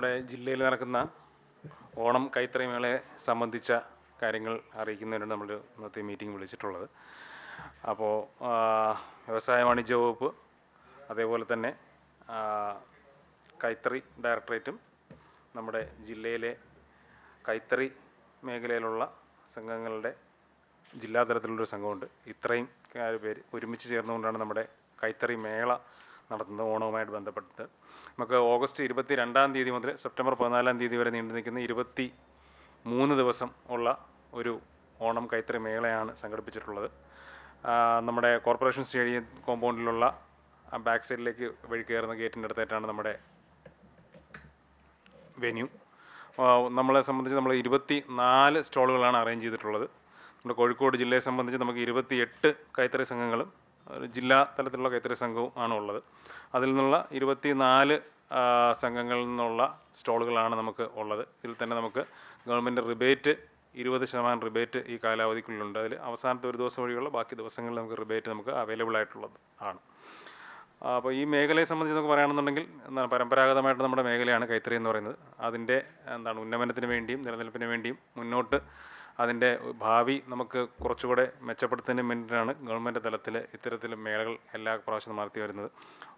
നമ്മുടെ ജില്ലയിൽ നടക്കുന്ന ഓണം കൈത്തറി മേളയെ സംബന്ധിച്ച കാര്യങ്ങൾ അറിയിക്കുന്നതിനാണ് നമ്മൾ ഇന്നത്തെ മീറ്റിംഗ് വിളിച്ചിട്ടുള്ളത്. അപ്പോൾ വ്യവസായ വാണിജ്യ വകുപ്പ് അതേപോലെ തന്നെ കൈത്തറി ഡയറക്ടറേറ്റും നമ്മുടെ ജില്ലയിലെ കൈത്തറി മേഖലയിലുള്ള സംഘങ്ങളുടെ ജില്ലാതലത്തിലുള്ളൊരു സംഘമുണ്ട്. ഇത്രയും പേര് ഒരുമിച്ച് ചേർന്നുകൊണ്ടാണ് നമ്മുടെ കൈത്തറി മേള നടത്തുന്നത് ഓണവുമായിട്ട് ബന്ധപ്പെട്ട് നമുക്ക് ഓഗസ്റ്റ് ഇരുപത്തി രണ്ടാം തീയതി മുതൽ സെപ്റ്റംബർ പതിനാലാം തീയതി വരെ നീണ്ടു നിൽക്കുന്ന ഇരുപത്തി മൂന്ന് ദിവസം ഉള്ള ഒരു ഓണം കൈത്തറി മേളയാണ് സംഘടിപ്പിച്ചിട്ടുള്ളത്. നമ്മുടെ കോർപ്പറേഷൻ സ്റ്റേഡിയം കോമ്പൗണ്ടിലുള്ള ബാക്ക് സൈഡിലേക്ക് വഴി കയറുന്ന ഗേറ്റിന്റെ അടുത്തായിട്ടാണ് നമ്മുടെ വെന്യൂ. നമ്മളെ സംബന്ധിച്ച് നമ്മൾ ഇരുപത്തി നാല് സ്റ്റോളുകളാണ് അറേഞ്ച് ചെയ്തിട്ടുള്ളത്. നമ്മുടെ കോഴിക്കോട് ജില്ലയെ സംബന്ധിച്ച് നമുക്ക് ഇരുപത്തി എട്ട് കൈത്തറി സംഘങ്ങളും ഒരു ജില്ലാ തലത്തിലുള്ള കൈത്തറി സംഘവും ആണ് ഉള്ളത്. അതിൽ നിന്നുള്ള ഇരുപത്തി നാല് സംഘങ്ങളിൽ നിന്നുള്ള സ്റ്റോളുകളാണ് നമുക്ക് ഉള്ളത്. ഇതിൽ തന്നെ നമുക്ക് ഗവൺമെന്റ് റിബേറ്റ് ഇരുപത് ശതമാനം റിബേറ്റ് ഈ കാലാവധിക്കുള്ളിലുണ്ട്. അതിൽ അവസാനത്തെ ഒരു ദിവസം വഴിയുള്ള ബാക്കി ദിവസങ്ങളിൽ നമുക്ക് റിബേറ്റ് നമുക്ക് അവൈലബിൾ ആയിട്ടുള്ളത് ആണ്. അപ്പോൾ ഈ മേഖലയെ സംബന്ധിച്ച് നമുക്ക് പറയുകയാണെന്നുണ്ടെങ്കിൽ എന്താണ് പരമ്പരാഗതമായിട്ട് നമ്മുടെ മേഖലയാണ് കൈത്തറി എന്ന് പറയുന്നത്. അതിന്റെ എന്താണ് ഉന്നമനത്തിന് വേണ്ടിയും നിലനിൽപ്പിന് വേണ്ടിയും മുന്നോട്ട് അതിന്റെ ഭാവി നമുക്ക് കുറച്ചുകൂടെ മെച്ചപ്പെടുത്തുന്നതിന് വേണ്ടിയിട്ടാണ് ഗവൺമെന്റ് തലത്തിൽ ഇത്തരത്തിൽ മേളകൾ എല്ലാ പ്രാവശ്യവും നടത്തി വരുന്നത്.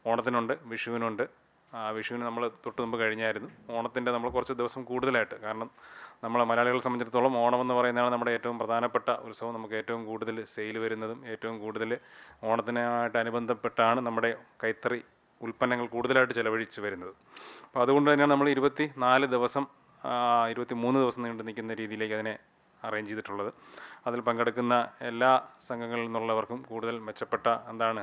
ഓണത്തിനുണ്ട് വിഷുവിനുണ്ട്. ആ, വിഷുവിന് നമ്മൾ തൊട്ട് മുമ്പ് കഴിഞ്ഞായിരുന്നു. ഓണത്തിന്റെ നമ്മൾ കുറച്ച് ദിവസം കൂടുതലായിട്ട് കാരണം നമ്മളെ മലയാളികളെ സംബന്ധിച്ചിടത്തോളം ഓണം എന്ന് പറയുന്നതാണ് നമ്മുടെ ഏറ്റവും പ്രധാനപ്പെട്ട ഉത്സവം. നമുക്ക് ഏറ്റവും കൂടുതൽ സെയിൽ വരുന്നതും ഏറ്റവും കൂടുതൽ ഓണത്തിനായിട്ട് അനുബന്ധപ്പെട്ടാണ് നമ്മുടെ കൈത്തറി ഉൽപ്പന്നങ്ങൾ കൂടുതലായിട്ട് ചിലവഴിച്ച് വരുന്നത്. അപ്പോൾ അതുകൊണ്ട് തന്നെയാണ് നമ്മൾ ഇരുപത്തി നാല് ദിവസം ഇരുപത്തി മൂന്ന് ദിവസം നീണ്ടു നിൽക്കുന്ന രീതിയിലേക്ക് അതിനെ അറേഞ്ച് ചെയ്തിട്ടുള്ളത്. അതിൽ പങ്കെടുക്കുന്ന എല്ലാ സംഘങ്ങളിൽ നിന്നുള്ളവർക്കും കൂടുതൽ മെച്ചപ്പെട്ട എന്താണ്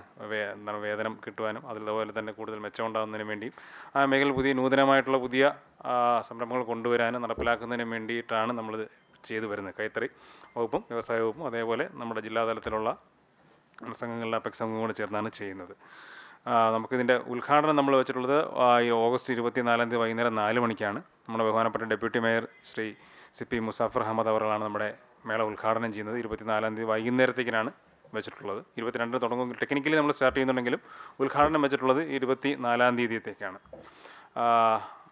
എന്താണ് വേതനം കിട്ടുവാനും അതുപോലെ തന്നെ കൂടുതൽ മെച്ചം ഉണ്ടാകുന്നതിന് വേണ്ടിയും ആ മേഖലയിൽ പുതിയ നൂതനമായിട്ടുള്ള പുതിയ സംരംഭങ്ങൾ കൊണ്ടുവരാനും നടപ്പിലാക്കുന്നതിന് വേണ്ടിയിട്ടാണ് നമ്മൾ ചെയ്തു വരുന്നത്. കൈത്തറി വകുപ്പും വ്യവസായ വകുപ്പും അതേപോലെ നമ്മുടെ ജില്ലാതലത്തിലുള്ള സംഘങ്ങളിലെ അപെക്സ് സംഘവും കൂടെ ചേർന്നാണ് ചെയ്യുന്നത്. നമുക്കിതിന്റെ ഉദ്ഘാടനം നമ്മൾ വെച്ചിട്ടുള്ളത് ഈ ഓഗസ്റ്റ് ഇരുപത്തിനാലാം തീയതി വൈകുന്നേരം നാല് മണിക്കാണ്. നമ്മുടെ ബഹുമാനപ്പെട്ട deputy mayor Shri C P Muzaffar Ahmed അവറുകളാണ് നമ്മുടെ മേള ഉദ്ഘാടനം ചെയ്യുന്നത്. ഇരുപത്തിനാലാം തീയതി വൈകുന്നേരത്തേക്കിനാണ് വെച്ചിട്ടുള്ളത്. ഇരുപത്തിരണ്ടിന് തുടങ്ങും ടെക്നിക്കലി നമ്മൾ സ്റ്റാർട്ട് ചെയ്യുന്നുണ്ടെങ്കിലും ഉദ്ഘാടനം വെച്ചിട്ടുള്ളത് ഇരുപത്തി നാലാം തീയതിയത്തേക്കാണ്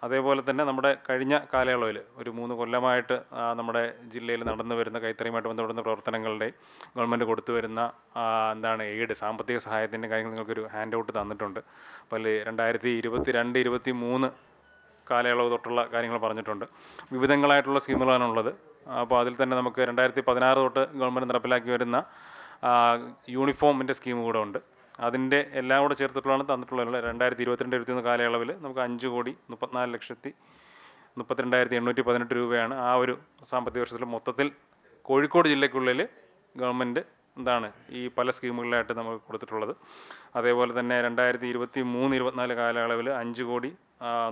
അതേപോലെ തന്നെ നമ്മുടെ കഴിഞ്ഞ കാലയളവിൽ ഒരു മൂന്ന് കൊല്ലമായിട്ട് നമ്മുടെ ജില്ലയിൽ നടന്നു വരുന്ന കൈത്തറിയുമായിട്ട് ബന്ധപ്പെടുന്ന പ്രവർത്തനങ്ങളുടെ ഗവൺമെന്റ് കൊടുത്തു വരുന്ന എന്താണ് എയ്ഡ് സാമ്പത്തിക സഹായത്തിന്റെ കാര്യങ്ങൾ നിങ്ങൾക്കൊരു ഹാൻഡ് ഔട്ട് തന്നിട്ടുണ്ട്. അപ്പോൾ രണ്ടായിരത്തി ഇരുപത്തി രണ്ട് ഇരുപത്തി മൂന്ന് കാലയളവ് തൊട്ടുള്ള കാര്യങ്ങൾ പറഞ്ഞിട്ടുണ്ട്. വിവിധങ്ങളായിട്ടുള്ള സ്കീമുകളാണ് ഉള്ളത്. അപ്പോൾ അതിൽ തന്നെ നമുക്ക് രണ്ടായിരത്തി പതിനാറ് തൊട്ട് ഗവൺമെന്റ് നടപ്പിലാക്കി വരുന്ന യൂണിഫോമിന്റെ സ്കീം കൂടെ ഉണ്ട്. അതിന്റെ എല്ലാം കൂടെ ചേർത്തിട്ടുള്ളതാണ് തന്നിട്ടുള്ളത് രണ്ടായിരത്തി ഇരുപത്തിരണ്ട് ഇരുപത്തിയൊന്ന് കാലയളവിൽ നമുക്ക് അഞ്ച് കോടി മുപ്പത്തിനാല് ലക്ഷത്തി മുപ്പത്തിരണ്ടായിരത്തി എണ്ണൂറ്റി പതിനെട്ട് രൂപയാണ് ആ ഒരു സാമ്പത്തിക വർഷത്തിൽ മൊത്തത്തിൽ കോഴിക്കോട് ജില്ലയ്ക്കുള്ളിൽ ഗവൺമെന്റ് എന്താണ് ഈ പല സ്കീമുകളിലായിട്ട് നമുക്ക് കൊടുത്തിട്ടുള്ളത്. അതേപോലെ തന്നെ രണ്ടായിരത്തി ഇരുപത്തി മൂന്ന് ഇരുപത്തിനാല് കാലയളവിൽ അഞ്ച് കോടി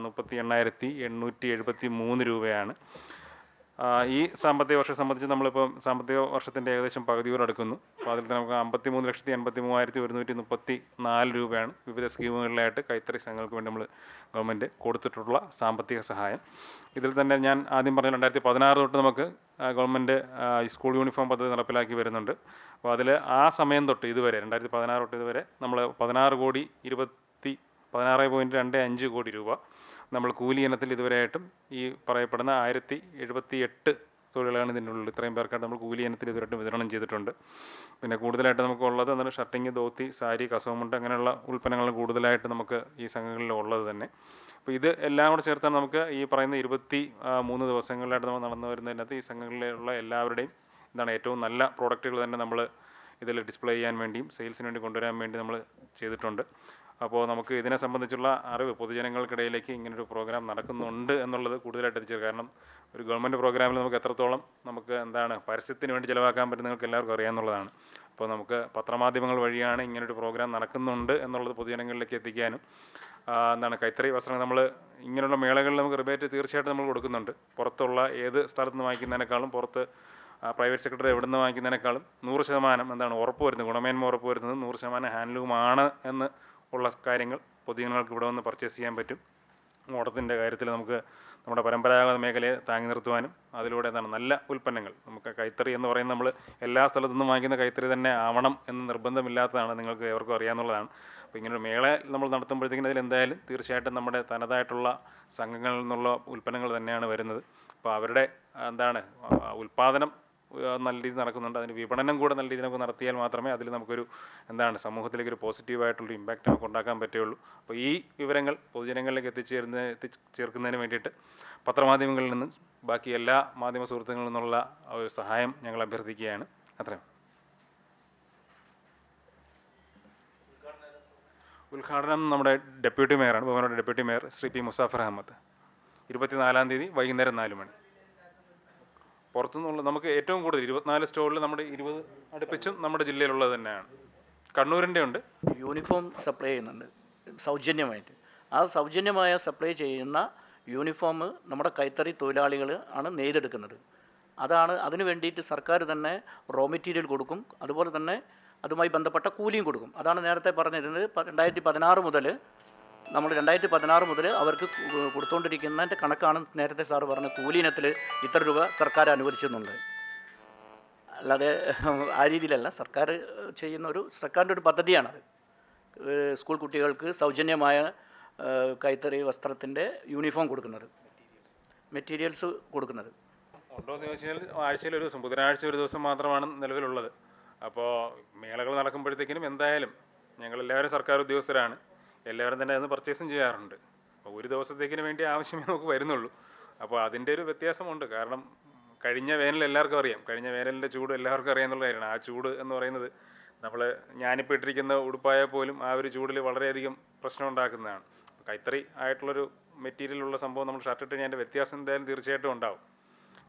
മുപ്പത്തി എണ്ണായിരത്തി എണ്ണൂറ്റി എഴുപത്തി മൂന്ന് രൂപയാണ് ഈ സാമ്പത്തിക വർഷം സംബന്ധിച്ച് നമ്മളിപ്പം സാമ്പത്തിക വർഷത്തിന്റെ ഏകദേശം പകുതിയോട് അടുക്കുന്നു. അപ്പോൾ അതിൽ നമുക്ക് അമ്പത്തി മൂന്ന് ലക്ഷത്തി എൺപത്തി മൂവായിരത്തി ഒരുന്നൂറ്റി മുപ്പത്തി നാല് രൂപയാണ് വിവിധ സ്കീമുകളിലായിട്ട് കൈത്തറി സംഘങ്ങൾക്ക് വേണ്ടി നമ്മൾ ഗവൺമെന്റ് കൊടുത്തിട്ടുള്ള സാമ്പത്തിക സഹായം. ഇതിൽ തന്നെ ഞാൻ ആദ്യം പറഞ്ഞ രണ്ടായിരത്തി പതിനാറ് തൊട്ട് നമുക്ക് ഗവൺമെന്റ് സ്കൂൾ യൂണിഫോം പദ്ധതി നടപ്പിലാക്കി വരുന്നുണ്ട്. അപ്പോൾ അതിൽ ആ സമയം തൊട്ട് ഇതുവരെ രണ്ടായിരത്തി പതിനാറ് തൊട്ട് ഇതുവരെ നമ്മൾ പതിനാറ് കോടി ഇരുപത്തി പതിനാറ് പോയിന്റ് രണ്ട് അഞ്ച് കോടി രൂപ നമ്മൾ കൂലി ഇനത്തിൽ ഇതുവരെയായിട്ടും ഈ പറയപ്പെടുന്ന ആയിരത്തി എഴുപത്തി എട്ട് തൊഴിലാളികളാണ് ഇതിനുള്ളിൽ ഇത്രയും പേർക്കായിട്ട് നമ്മൾ കൂലി ഇനത്തിൽ ഇതുവരെയായിട്ടും വിതരണം ചെയ്തിട്ടുണ്ട്. പിന്നെ കൂടുതലായിട്ട് നമുക്കുള്ളത് എന്താണ്? ഷർട്ടിങ് ധോത്തി സാരി കസവമുണ്ട് അങ്ങനെയുള്ള ഉൽപ്പന്നങ്ങൾ കൂടുതലായിട്ട് നമുക്ക് ഈ സംഘങ്ങളിൽ ഉള്ളത് തന്നെ. അപ്പോൾ ഇത് എല്ലാം കൂടെ ചേർത്താണ് നമുക്ക് ഈ പറയുന്ന ഇരുപത്തി മൂന്ന് ദിവസങ്ങളിലായിട്ട് നമ്മൾ നടന്നു വരുന്നതിനകത്ത് ഈ സംഘങ്ങളിലുള്ള എല്ലാവരുടെയും എന്താണ് ഏറ്റവും നല്ല പ്രോഡക്റ്റുകൾ തന്നെ നമ്മൾ ഇതിൽ ഡിസ്പ്ലേ ചെയ്യാൻ വേണ്ടിയും സെയിൽസിന് വേണ്ടി കൊണ്ടുവരാൻ വേണ്ടി നമ്മൾ ചെയ്തിട്ടുണ്ട്. അപ്പോൾ നമുക്ക് ഇതിനെ സംബന്ധിച്ചുള്ള അറിവ് പൊതുജനങ്ങൾക്കിടയിലേക്ക് ഇങ്ങനൊരു പ്രോഗ്രാം നടക്കുന്നുണ്ട് എന്നുള്ളത് കൂടുതലായിട്ട് എത്തിച്ചത് കാരണം ഒരു ഗവൺമെന്റ് പ്രോഗ്രാമിൽ നമുക്ക് എത്രത്തോളം നമുക്ക് എന്താണ് പരസ്യത്തിന് വേണ്ടി ചിലവാക്കാൻ പറ്റും നിങ്ങൾക്ക് എല്ലാവർക്കും അറിയാമെന്നുള്ളതാണ് അപ്പോൾ നമുക്ക് പത്രമാധ്യമങ്ങൾ വഴിയാണ് ഇങ്ങനൊരു പ്രോഗ്രാം നടക്കുന്നുണ്ട് എന്നുള്ളത് പൊതുജനങ്ങളിലേക്ക് എത്തിക്കാനും എന്താണ് കൈത്തറി വസ്ത്രങ്ങൾ നമ്മൾ ഇങ്ങനെയുള്ള മേളകളിൽ നമുക്ക് റിബേറ്റ് തീർച്ചയായിട്ടും നമ്മൾ കൊടുക്കുന്നുണ്ട്. പുറത്തുള്ള ഏത് സ്ഥലത്ത് നിന്ന് വാങ്ങിക്കുന്നതിനേക്കാളും പുറത്ത് പ്രൈവറ്റ് സെക്രട്ടറി എവിടെ നിന്ന് വാങ്ങിക്കുന്നതിനേക്കാളും നൂറ് ശതമാനം എന്താണ് ഉറപ്പ് വരുന്നത് ഗുണമേന്മ ഉറപ്പ് വരുന്നത് നൂറ് ശതമാനം ഹാൻഡ്ലൂമാണ് എന്ന് ഉള്ള കാര്യങ്ങൾ പൊതുജനങ്ങൾക്ക് ഇവിടെ വന്ന് പർച്ചേസ് ചെയ്യാൻ പറ്റും. ഓടത്തിന്റെ കാര്യത്തിൽ നമുക്ക് നമ്മുടെ പരമ്പരാഗത മേഖലയെ താങ്ങി നിർത്തുവാനും അതിലൂടെ എന്താണ് നല്ല ഉൽപ്പന്നങ്ങൾ. നമുക്ക് കൈത്തറി എന്ന് പറയുന്നത് നമ്മൾ എല്ലാ സ്ഥലത്തു നിന്നും വാങ്ങിക്കുന്ന കൈത്തറി തന്നെ ആവണം എന്ന് നിർബന്ധമില്ലാത്തതാണ് നിങ്ങൾക്ക് എവർക്കും അറിയാമെന്നുള്ളതാണ് അപ്പോൾ ഇങ്ങനെ ഒരു മേള നമ്മൾ നടത്തുമ്പോഴത്തേക്കും അതിൽ എന്തായാലും തീർച്ചയായിട്ടും നമ്മുടെ തനതായിട്ടുള്ള സംഘങ്ങളിൽ നിന്നുള്ള ഉൽപ്പന്നങ്ങൾ തന്നെയാണ് വരുന്നത്. അപ്പോൾ അവരുടെ എന്താണ് ഉൽപ്പാദനം നല്ല രീതിയിൽ നടക്കുന്നുണ്ട്. അതിന് വിപണനം കൂടെ നല്ല രീതിയിൽ നമുക്ക് നടത്തിയാൽ മാത്രമേ അതിൽ നമുക്കൊരു എന്താണ് സമൂഹത്തിലേക്ക് ഒരു പോസിറ്റീവായിട്ടുള്ള ഇമ്പാക്റ്റ് നമുക്ക് ഉണ്ടാക്കാൻ പറ്റുകയുള്ളൂ. അപ്പോൾ ഈ വിവരങ്ങൾ പൊതുജനങ്ങളിലേക്ക് എത്തിച്ചേരുന്ന എത്തിച്ചേർക്കുന്നതിന് വേണ്ടിയിട്ട് പത്രമാധ്യമങ്ങളിൽ നിന്ന് ബാക്കി എല്ലാ മാധ്യമ സുഹൃത്തുക്കളിൽ നിന്നുള്ള ഒരു സഹായം ഞങ്ങൾ അഭ്യർത്ഥിക്കുകയാണ്. അത്രയും ഉദ്ഘാടനം നമ്മുടെ ഡെപ്യൂട്ടി മേയറാണ് ഭവനോട് deputy mayor Shri P Muzaffar Ahmed. ഇരുപത്തിനാലാം തീയതി വൈകുന്നേരം നാല് മണി. പുറത്തുനിന്നുള്ള നമുക്ക് ഏറ്റവും കൂടുതൽ ഇരുപത്തിനാല് സ്റ്റോറിൽ നമ്മുടെ ഇരുപത് അടുപ്പിച്ചും നമ്മുടെ ജില്ലയിലുള്ളത് തന്നെയാണ്. കണ്ണൂരിന്റെ ഉണ്ട്. യൂണിഫോം സപ്ലൈ ചെയ്യുന്നുണ്ട്. സൗജന്യമായിട്ട്. ആ സൗജന്യമായ സപ്ലൈ ചെയ്യുന്ന യൂണിഫോം നമ്മുടെ കൈത്തറി തൊഴിലാളികൾ ആണ് നെയ്തെടുക്കുന്നത്. അതാണ് അതിനു വേണ്ടിയിട്ട് സർക്കാർ തന്നെ റോ മെറ്റീരിയൽ കൊടുക്കും. അതുപോലെ തന്നെ അതുമായി ബന്ധപ്പെട്ട കൂലിയും കൊടുക്കും. അതാണ് നേരത്തെ പറഞ്ഞിരുന്നത് രണ്ടായിരത്തി പതിനാറ് മുതൽ നമ്മൾ രണ്ടായിരത്തി പതിനാറ് മുതൽ അവർക്ക് കൊടുത്തുകൊണ്ടിരിക്കുന്നതിന്റെ കണക്കാണ് നേരത്തെ സാറ് പറഞ്ഞ കൂലി ഇനത്തിൽ ഇത്ര രൂപ സർക്കാർ അനുവദിച്ചെന്നുണ്ട് അല്ലാതെ ആ രീതിയിലല്ല സർക്കാർ ചെയ്യുന്ന ഒരു സർക്കാരിന്റെ ഒരു പദ്ധതിയാണത് സ്കൂൾ കുട്ടികൾക്ക് സൗജന്യമായ കൈത്തറി വസ്ത്രത്തിന്റെ യൂണിഫോം കൊടുക്കുന്നത്. മെറ്റീരിയൽസ് കൊടുക്കുന്നത്. ഉണ്ടോ എന്ന് ചോദിച്ചാൽ ആഴ്ചയിൽ ഒരു ദിവസം ബുധനാഴ്ച ഒരു ദിവസം മാത്രമാണ് നിലവിലുള്ളത്. അപ്പോൾ മേളകൾ നടക്കുമ്പോഴത്തേക്കിനും എന്തായാലും ഞങ്ങളെല്ലാവരും സർക്കാർ ഉദ്യോഗസ്ഥരാണ്. എല്ലാവരും തന്നെ അതൊന്ന് പർച്ചേസും ചെയ്യാറുണ്ട്. അപ്പോൾ ഒരു ദിവസത്തേക്കിന് വേണ്ടി ആവശ്യമേ നമുക്ക് വരുന്നുള്ളൂ. അപ്പോൾ അതിന്റെ ഒരു വ്യത്യാസമുണ്ട്. കാരണം കഴിഞ്ഞ വേനൽ എല്ലാവർക്കും അറിയാം. കഴിഞ്ഞ വേനലിന്റെ ചൂട് എല്ലാവർക്കും അറിയാമെന്നുള്ള കാര്യമാണ്. ആ ചൂട് എന്ന് പറയുന്നത് നമ്മൾ ഞാനിപ്പോൾ ഇട്ടിരിക്കുന്ന ഉടുപ്പായ പോലും ആ ഒരു ചൂടിൽ വളരെയധികം പ്രശ്നം ഉണ്ടാക്കുന്നതാണ്. കൈത്തറി ആയിട്ടുള്ളൊരു മെറ്റീരിയൽ ഉള്ള സംഭവം നമ്മൾ ഷർട്ട് ഇട്ട് അതിന്റെ വ്യത്യാസം എന്തായാലും തീർച്ചയായിട്ടും ഉണ്ടാവും.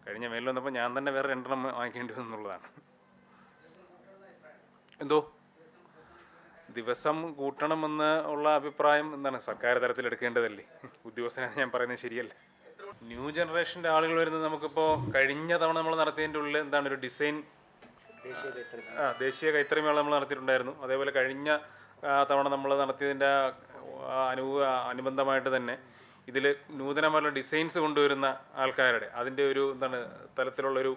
കഴിഞ്ഞ മേലിൽ വന്നപ്പോൾ ഞാൻ തന്നെ വേറെ രണ്ടെണ്ണം വാങ്ങിക്കേണ്ടി വന്നുള്ളതാണ് എന്തോ? ദിവസം കൂട്ടണമെന്ന് ഉള്ള അഭിപ്രായം എന്താണ്? സർക്കാർ തലത്തിൽ എടുക്കേണ്ടതല്ലേ? ഉദ്യോഗസ്ഥനാണ് ഞാൻ പറയുന്നത് ശരിയല്ല. ന്യൂ ജനറേഷന്റെ ആളുകൾ വരുന്നത് നമുക്കിപ്പോൾ കഴിഞ്ഞ തവണ നമ്മൾ നടത്തിയതിന്റെ ഉള്ളിൽ എന്താണ് ഒരു ഡിസൈൻ? ആ ദേശീയ കൈത്തറി മേള നമ്മൾ നടത്തിയിട്ടുണ്ടായിരുന്നു. അതേപോലെ കഴിഞ്ഞ തവണ നമ്മൾ നടത്തിയതിന്റെ അനു അനുബന്ധമായിട്ട് തന്നെ ഇതിൽ നൂതനമായിട്ടുള്ള ഡിസൈൻസ് കൊണ്ടുവരുന്ന ആൾക്കാരുടെ അതിന്റെ ഒരു എന്താണ് തലത്തിലുള്ളൊരു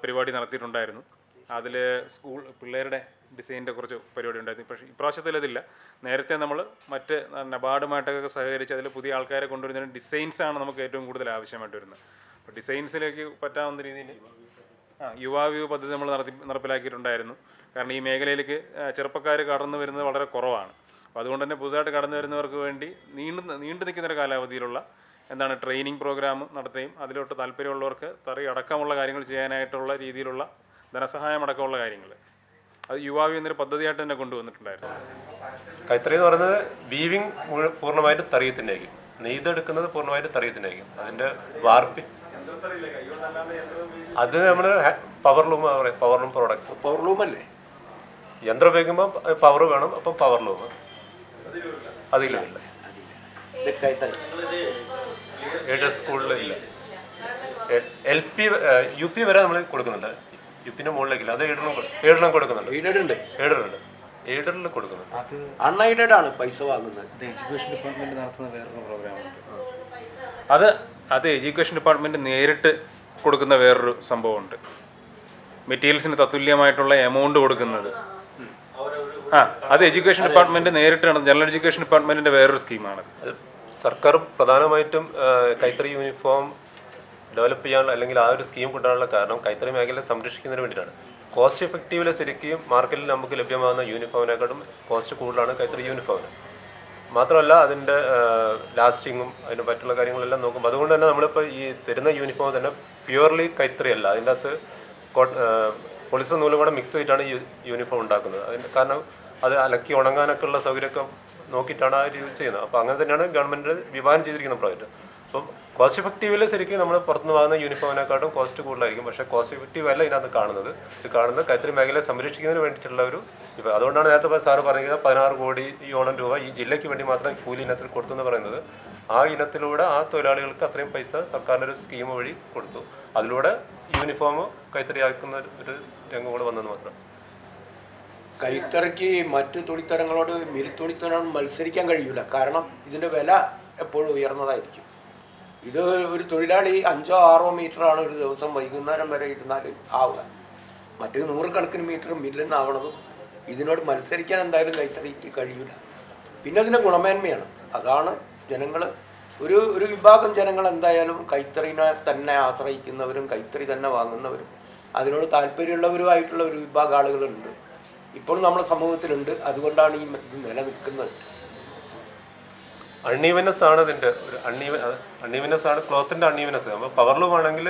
പരിപാടി നടത്തിയിട്ടുണ്ടായിരുന്നു. അതിൽ സ്കൂൾ പിള്ളേരുടെ ഡിസൈനിന്റെ കുറച്ച് പരിപാടി ഉണ്ടായിരുന്നു. പക്ഷേ ഇപ്രാവശ്യത്തിൽ അതില്ല. നേരത്തെ നമ്മൾ മറ്റ് നബാർഡുമായിട്ടൊക്കെ സഹകരിച്ച് അതിൽ പുതിയ ആൾക്കാരെ കൊണ്ടുവരുന്നതിന് ഡിസൈൻസാണ് നമുക്ക് ഏറ്റവും കൂടുതൽ ആവശ്യമായിട്ട് വരുന്നത്. അപ്പോൾ ഡിസൈൻസിലേക്ക് പറ്റാവുന്ന രീതിയിൽ ആ യുവാവ്യൂ പദ്ധതി നമ്മൾ നടത്തി നടപ്പിലാക്കിയിട്ടുണ്ടായിരുന്നു. കാരണം ഈ മേഖലയിലേക്ക് ചെറുപ്പക്കാർ കടന്നു വരുന്നത് വളരെ കുറവാണ്. അപ്പോൾ അതുകൊണ്ട് തന്നെ പുതുതായിട്ട് കടന്നു വരുന്നവർക്ക് വേണ്ടി നീണ്ടു നീണ്ടു നിൽക്കുന്ന ഒരു കാലാവധിയിലുള്ള എന്താണ് ട്രെയിനിങ് പ്രോഗ്രാം നടത്തുകയും അതിലോട്ട് താല്പര്യമുള്ളവർക്ക് തറി അടക്കമുള്ള കാര്യങ്ങൾ ചെയ്യാനായിട്ടുള്ള രീതിയിലുള്ള ധനസഹായം അടക്കമുള്ള കാര്യങ്ങൾ. അത് യുവാവ് എന്നൊരു പദ്ധതിയായിട്ട് തന്നെ കൊണ്ടുവന്നിട്ടുണ്ടായിരുന്നു. കൈത്തറി എന്ന് പറയുന്നത് വീവിങ് പൂർണമായിട്ട് തറിയത്തിനായിരിക്കും നെയ്തെടുക്കുന്നത് പൂർണമായിട്ട് തറിയത്തിനായിരിക്കും അതിന്റെ വാർപ്പി. അത് നമ്മൾ പവർ ലൂം പറയും പവർ ലൂം പ്രോഡക്ട്സ് പവർ ലൂമല്ലേ യന്ത്രം ഉപയോഗിക്കുമ്പോൾ പവർ വേണം അപ്പം പവർ ലൂം അതില്ല ഇത് കൈത്തറി ഏഴ് സ്കൂളിലില്ല എൽ പി യു പി വരെ നമ്മൾ കൊടുക്കുന്നുണ്ട്. യു പിന്റെ മുകളിലേക്കില്ല. അത് ഏഴെണ്ണം കൊടുക്കുന്നുണ്ട്. എയ്ഡഡ് ഉണ്ട് കൊടുക്കുന്നുണ്ട്. അൺഎയ്ഡഡ് ആണ് പൈസ വാങ്ങുന്നത്. എഡ്യൂക്കേഷൻ ഡിപ്പാർട്ട്മെന്റ് നടത്തുന്ന വേറൊരു അത് അത് എഡ്യൂക്കേഷൻ ഡിപ്പാർട്ട്മെന്റ് നേരിട്ട് കൊടുക്കുന്ന വേറൊരു സംഭവമുണ്ട്. മെറ്റീരിയൽസിന് തത്തുല്യമായിട്ടുള്ള എമൗണ്ട് കൊടുക്കുന്നത്. ആ അത് എഡ്യൂക്കേഷൻ ഡിപ്പാർട്ട്മെന്റ് നേരിട്ടാണ് ജനറൽ എഡ്യൂക്കേഷൻ ഡിപ്പാർട്ട്മെന്റിന്റെ വേറൊരു സ്കീമാണ് അത് സർക്കാർ പ്രധാനമായിട്ടും കൈത്തറി യൂണിഫോം ഡെവലപ്പ് ചെയ്യാനുള്ള അല്ലെങ്കിൽ ആ ഒരു സ്കീം കൊണ്ടുവരാനുള്ള കാരണം കൈത്തറി മേഖലയെ സംരക്ഷിക്കുന്നതിന് വേണ്ടിയിട്ടാണ്. കോസ്റ്റ് എഫക്റ്റീവിൽ ശരിക്കും മാർക്കറ്റിൽ നമുക്ക് ലഭ്യമാകുന്ന യൂണിഫോമിനെക്കാളും കോസ്റ്റ് കൂടുതലാണ് കൈത്തറി യൂണിഫോമിന്. മാത്രമല്ല അതിന്റെ ലാസ്റ്റിങ്ങും അതിന് പറ്റുള്ള കാര്യങ്ങളെല്ലാം നോക്കുമ്പോൾ അതുകൊണ്ട് തന്നെ നമ്മളിപ്പോൾ ഈ തരുന്ന യൂണിഫോം തന്നെ പ്യുവർലി കൈത്തറി അല്ല. അതിന്റെ അകത്ത് പോളിസ്റ്റർ നൂലും കൂടെ മിക്സ് ചെയ്തിട്ടാണ് ഈ യൂണിഫോം ഉണ്ടാക്കുന്നത്. അതിന് കാരണം അത് അലക്കി ഉണങ്ങാനൊക്കെ ഉള്ള സൗകര്യമൊക്കെ നോക്കിയിട്ടാണ് ആ രീതി ചെയ്യുന്നത്. അപ്പോൾ അങ്ങനെ തന്നെയാണ് ഗവൺമെന്റ് വിഭാവനം ചെയ്തിരിക്കുന്ന പ്രോജക്റ്റ് അപ്പം കോസ്റ്റ് എഫക്റ്റീവിൽ ശരിക്കും നമ്മൾ പുറത്തുനിന്ന് വാങ്ങുന്ന യൂണിഫോമിനെക്കാട്ടും കോസ്റ്റ് കൂടുതലായിരിക്കും. പക്ഷേ കോസ്റ്റ് എഫക്റ്റീവ് അല്ല ഇതിനകത്ത് കാണുന്നത്. ഇത് കാണുന്നത് കൈത്തറി മേഖലയെ സംരക്ഷിക്കുന്നതിന് വേണ്ടിയിട്ടുള്ള ഒരു ഇപ്പം അതുകൊണ്ടാണ് നേരത്തെ സാറ് പറഞ്ഞത് പതിനാറ് കോടി ഓണം രൂപ ഈ ജില്ലയ്ക്ക് വേണ്ടി മാത്രം കൂലി ഇനത്തിൽ കൊടുത്തു എന്ന് പറയുന്നത്. ആ ഇനത്തിലൂടെ ആ തൊഴിലാളികൾക്ക് അത്രയും പൈസ സർക്കാരിന്റെ ഒരു സ്കീം വഴി കൊടുത്തു. അതിലൂടെ യൂണിഫോം കൈത്തറി ആക്കുന്ന ഒരു രംഗം കൂടെ വന്നെന്ന് മാത്രം. കൈത്തറിക്ക് മറ്റു തുണിത്തരങ്ങളോട് മിൽ തുണിത്തരങ്ങളോട് മത്സരിക്കാൻ കഴിയില്ല കാരണം ഇതിന്റെ വില എപ്പോഴും ഉയർന്നതായിരിക്കും. ഇത് ഒരു തൊഴിലാളി അഞ്ചോ ആറോ ആണ് ഒരു ദിവസം വൈകുന്നേരം വരെ ഇരുന്നാൽ ആവുക. മറ്റു നൂറുകണക്കിന് മീറ്റർ മില്ലിനാവണതും ഇതിനോട് മത്സരിക്കാൻ എന്തായാലും കൈത്തറിക്ക് കഴിയില്ല പിന്നെ അതിന്റെ ഗുണമേന്മയാണ്. അതാണ് ജനങ്ങൾ ഒരു ഒരു വിഭാഗം ജനങ്ങൾ എന്തായാലും കൈത്തറിനെ തന്നെ ആശ്രയിക്കുന്നവരും കൈത്തറി തന്നെ വാങ്ങുന്നവരും. അതിനോട് താല്പര്യമുള്ളവരുമായിട്ടുള്ള ഒരു വിഭാഗം ആളുകളുണ്ട്. ഇപ്പോൾ നമ്മുടെ സമൂഹത്തിലുണ്ട്. അതുകൊണ്ടാണ് ഈ നിലനിൽക്കുന്നത്. അൺഈവനസ് ആണ് അൺഈവൻ അൺഈവനസ് ആണ് ക്ലോത്തിന്റെ അൺഈവനസ് അപ്പോൾ പവർ ലൂം ആണെങ്കിൽ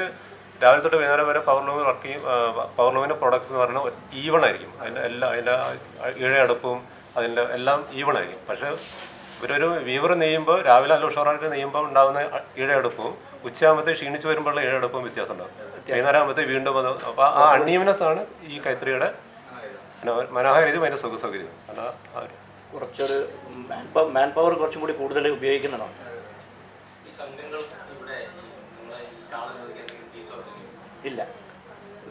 രാവിലെ തൊട്ട് വൈകുന്നേരം വരെ പവർ ലൂമിൽ വർക്ക് ചെയ്യും പവർ ലൂമിന്റെ പ്രോഡക്ട്സ് എന്ന് പറഞ്ഞാൽ ഈവൺ ആയിരിക്കും. അതിന്റെ എല്ലാ അതിന്റെ ഇഴയടുപ്പും അതിന്റെ എല്ലാം ഈവൺ ആയിരിക്കും. പക്ഷെ ഇവരൊരു വീവർ നെയ്യുമ്പോൾ രാവിലെ നല്ല ഉഷാറായിട്ട് നെയ്യുമ്പോൾ ഉണ്ടാകുന്ന ഇഴയടുപ്പും ഉച്ചയാകുമ്പോഴത്തെ ക്ഷീണിച്ച് വരുമ്പോഴുള്ള ഇഴയടുപ്പും വ്യത്യാസം ഉണ്ടാകും. വൈകുന്നേരം ആകുമ്പോഴത്തെ വീണ്ടും വന്ന് അപ്പോൾ ആ അൺഈവനസ് ആണ് ഈ കൈത്തറിയുടെ മനോ- മനോഹാരിതയും അതിന്റെ സുഖ സൗകര്യം കാരണം കുറച്ചൊരു മാൻ മാൻ പവർ കുറച്ചും കൂടി കൂടുതൽ ഉപയോഗിക്കുന്നതാണ് ഇല്ല.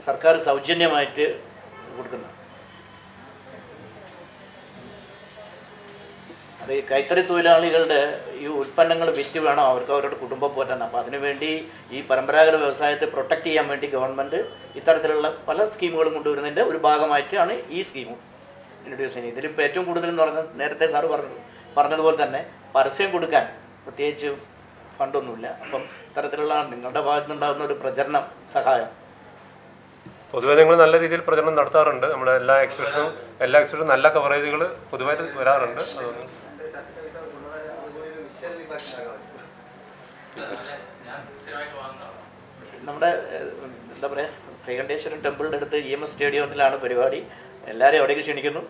സർക്കാർ സൗജന്യമായിട്ട് കൊടുക്കുന്നു. അത് ഈ കൈത്തറി തൊഴിലാളികളുടെ ഈ ഉൽപ്പന്നങ്ങൾ വിറ്റ് വേണം അവർക്ക് അവരുടെ കുടുംബം പോറ്റാൻ. അപ്പോൾ അതിനുവേണ്ടി ഈ പരമ്പരാഗത വ്യവസായത്തെ പ്രൊട്ടക്റ്റ് ചെയ്യാൻ വേണ്ടി ഗവൺമെന്റ് ഇത്തരത്തിലുള്ള പല സ്കീമുകളും കൊണ്ടുവരുന്നതിന്റെ ഒരു ഭാഗമായിട്ടാണ് ഈ സ്കീമും ഇൻട്രൊഡ്യൂസ് ചെയ്യുന്നത്. ഇതിലിപ്പോൾ ഏറ്റവും കൂടുതൽ എന്ന് പറഞ്ഞാൽ നേരത്തെ സാറ് പറഞ്ഞു പറഞ്ഞതുപോലെ തന്നെ പരസ്യം കൊടുക്കാൻ പ്രത്യേകിച്ച് ഫണ്ടൊന്നുമില്ല. അപ്പം ഇത്തരത്തിലുള്ള നിങ്ങളുടെ ഭാഗത്ത് നിന്നുണ്ടാകുന്ന ഒരു പ്രചരണം സഹായം. പൊതുവേ നിങ്ങൾ നല്ല രീതിയിൽ പ്രചരണം നടത്താറുണ്ട്. നമ്മുടെ എല്ലാ എക്സിബിഷനും എല്ലാ എക്സിബിഷനും നല്ല കവറേജുകൾ പൊതുവായിട്ട് വരാറുണ്ട്. നമ്മുടെ എന്താ പറയുക ശ്രീകണ്ഠേശ്വരം ടെമ്പിളിന്റെ അടുത്ത് ഇ എം എസ് സ്റ്റേഡിയത്തിലാണ് പരിപാടി. എല്ലാവരെയും അവിടേക്ക് ക്ഷണിക്കുന്നു.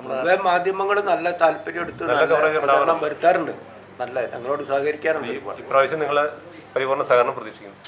അവിടെ മാധ്യമങ്ങൾ നല്ല താല്പര്യം എടുത്ത് നല്ല പ്രചരണം വരുത്താറുണ്ട്. നല്ല ഞങ്ങളോട് സഹകരിക്കാറുണ്ട് ഇപ്രാവശ്യം നിങ്ങൾ പരിപൂർണ സഹകരണം പ്രതീക്ഷിക്കുന്നു.